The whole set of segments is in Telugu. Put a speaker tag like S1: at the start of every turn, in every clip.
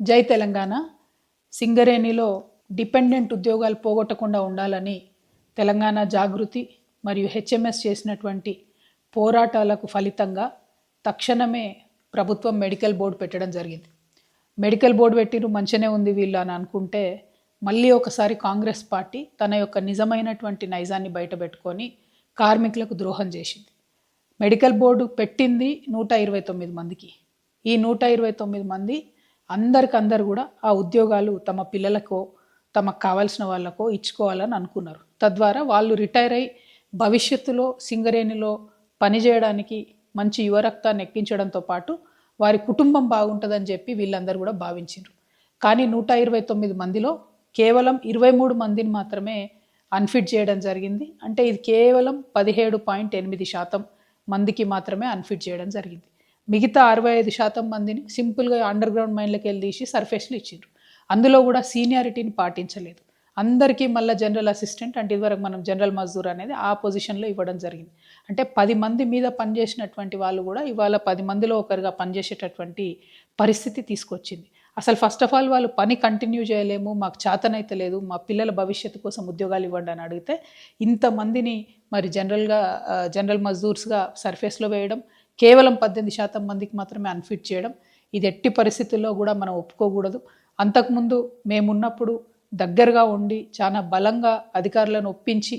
S1: జై తెలంగాణ. సింగరేణిలో డిపెండెంట్ ఉద్యోగాలు పోగొట్టకుండా ఉండాలని తెలంగాణ జాగృతి మరియు హెచ్ఎంఎస్ చేసినటువంటి పోరాటాలకు ఫలితంగా తక్షణమే ప్రభుత్వం మెడికల్ బోర్డు పెట్టడం జరిగింది. మెడికల్ బోర్డు పెట్టిరు మంచినే ఉంది వీళ్ళు అని అనుకుంటే మళ్ళీ ఒకసారి కాంగ్రెస్ పార్టీ తన యొక్క నిజమైనటువంటి నైజాన్ని బయటపెట్టుకొని కార్మికులకు ద్రోహం చేసింది. మెడికల్ బోర్డు పెట్టింది నూట ఇరవై తొమ్మిది మందికి. ఈ నూట ఇరవై తొమ్మిది మంది అందరికందరు కూడా ఆ ఉద్యోగాలు తమ పిల్లలకో తమకు కావాల్సిన వాళ్ళకో ఇచ్చుకోవాలని అనుకున్నారు. తద్వారా వాళ్ళు రిటైర్ అయి భవిష్యత్తులో సింగరేణిలో పనిచేయడానికి మంచి యువరక్తాన్ని ఎక్కించడంతో పాటు వారి కుటుంబం బాగుంటుందని చెప్పి వీళ్ళందరూ కూడా భావించారు కానీ నూట ఇరవై తొమ్మిది మందిలో కేవలం ఇరవై మూడు మందిని మాత్రమే అన్ఫిట్ చేయడం జరిగింది. అంటే ఇది కేవలం పదిహేడు పాయింట్ ఎనిమిది శాతం మందికి మాత్రమే అన్ఫిట్ చేయడం జరిగింది. మిగతా అరవై ఐదు శాతం మందిని సింపుల్గా అండర్ గ్రౌండ్ మైన్లోకి వెళ్ళి తీసి సర్ఫేస్లు ఇచ్చిండ్రు. అందులో కూడా సీనియారిటీని పాటించలేదు. అందరికీ మళ్ళీ జనరల్ అసిస్టెంట్ అంటే ఇదివరకు మనం జనరల్ మజ్దూర్ అనేది ఆ పొజిషన్లో ఇవ్వడం జరిగింది. అంటే పది మంది మీద పనిచేసినటువంటి వాళ్ళు కూడా ఇవాళ పది మందిలో ఒకరిగా పనిచేసేటటువంటి పరిస్థితి తీసుకొచ్చింది. అసలు ఫస్ట్ ఆఫ్ ఆల్ వాళ్ళు పని కంటిన్యూ చేయలేము మాకు చేతనైతే లేదు మా పిల్లల భవిష్యత్తు కోసం ఉద్యోగాలు ఇవ్వండి అని అడిగితే ఇంతమందిని మరి జనరల్గా జనరల్ మజ్దూర్స్గా సర్ఫేస్లో వేయడం కేవలం పద్దెనిమిది శాతం మందికి మాత్రమే అన్ఫిట్ చేయడం. ఇది ఎట్టి పరిస్థితుల్లో కూడా మనం ఒప్పుకోకూడదు. అంతకుముందు మేమున్నప్పుడు దగ్గరగా ఉండి చాలా బలంగా అధికారులను ఒప్పించి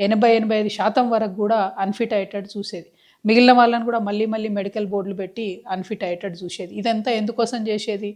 S1: ఎనభై ఎనభై ఐదు శాతం వరకు కూడా అన్ఫిట్ అయ్యేటట్టు చూసేది. మిగిలిన వాళ్ళని కూడా మళ్ళీ మళ్ళీ మెడికల్ బోర్డులు పెట్టి అన్ఫిట్ అయ్యేటట్టు చూసేది. ఇదంతా ఎందుకోసం చేసేది?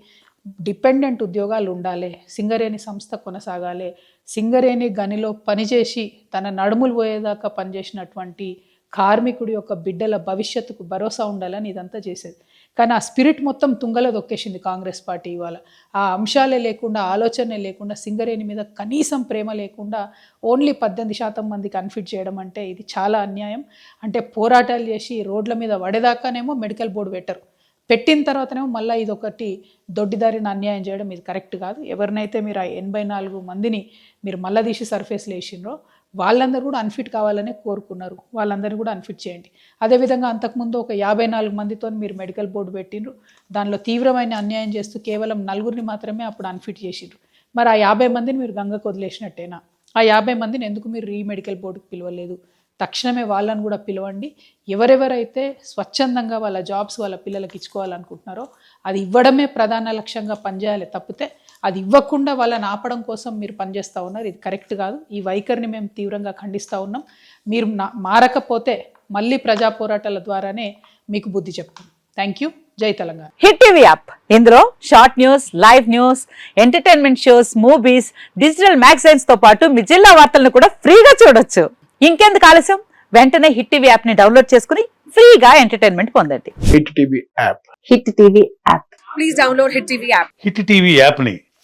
S1: డిపెండెంట్ ఉద్యోగాలు ఉండాలి సింగరేణి సంస్థ కొనసాగాలి సింగరేణి గనిలో పనిచేసి తన నడుములు పోయేదాకా పనిచేసినటువంటి కార్మికుడి యొక్క బిడ్డల భవిష్యత్తుకు భరోసా ఉండాలని ఇదంతా చేసేది. కానీ ఆ స్పిరిట్ మొత్తం తుంగలో దొక్కేసింది కాంగ్రెస్ పార్టీ ఇవాళ. ఆ అంశాలే లేకుండా ఆలోచనే లేకుండా సింగరేణి మీద కనీసం ప్రేమ లేకుండా ఓన్లీ పద్దెనిమిది శాతం మందికి అన్ఫిట్ చేయడం అంటే ఇది చాలా అన్యాయం. అంటే పోరాటాలు చేసి రోడ్ల మీద పడేదాకానేమో మెడికల్ బోర్డు పెట్టరు. పెట్టిన తర్వాతనేమో మళ్ళీ ఇది ఒకటి దొడ్డిదారిని అన్యాయం చేయడం ఇది కరెక్ట్ కాదు. ఎవరినైతే మీరు ఆ ఎనభై నాలుగు మందిని మీరు మళ్ళీ తీసి సర్ఫేస్లో వేసిండ్రో వాళ్ళందరూ కూడా అన్ఫిట్ కావాలనే కోరుకున్నారు. వాళ్ళందరినీ కూడా అన్ఫిట్ చేయండి. అదేవిధంగా అంతకుముందు ఒక యాభై నాలుగు మందితో మీరు మెడికల్ బోర్డు పెట్టిండ్రు. దానిలో తీవ్రమైన అన్యాయం చేస్తూ కేవలం నలుగురిని మాత్రమే అప్పుడు అన్ఫిట్ చేసిండ్రు. మరి ఆ యాభై మందిని మీరు గంగకు వదిలేసినట్టేనా? ఆ యాభై మందిని ఎందుకు మీరు రీ మెడికల్ బోర్డుకు పిలవలేదు? తక్షణమే వాళ్ళని కూడా పిలవండి. ఎవరెవరైతే స్వచ్ఛందంగా వాళ్ళ జాబ్స్ వాళ్ళ పిల్లలకి ఇచ్చుకోవాలనుకుంటున్నారో అది ఇవ్వడమే ప్రధాన లక్ష్యంగా పనిచేయాలి తప్పితే అది ఇవ్వకుండా వాళ్ళని ఆపడం కోసం మీరు పనిచేస్తూ ఉన్నారు. ఇది కరెక్ట్ కాదు. ఈ వైఖరిని మేము తీవ్రంగా ఖండిస్తూ ఉన్నాం. మీరు నా- మారకపోతే మళ్ళీ ప్రజా పోరాటాల ద్వారానే మీకు బుద్ధి చెప్తాం. థ్యాంక్ యూ జై తెలంగాణ.
S2: Hit TV app. ఇందులో short news live news entertainment shows movies digital మ్యాగజైన్స్తో పాటు మీ జిల్లా వార్తలను కూడా ఫ్రీగా చూడొచ్చు. ఇంకెందుకు ఆలస్యం? వెంటనే హిట్ టీవీ యాప్ని డౌన్లోడ్ చేసుకుని ఫ్రీగా ఎంటర్టైన్మెంట్ పొందండి.
S3: Hit TV app.
S2: Hit TV app.
S4: please download Hit TV app.
S5: Hit TV యాప్ని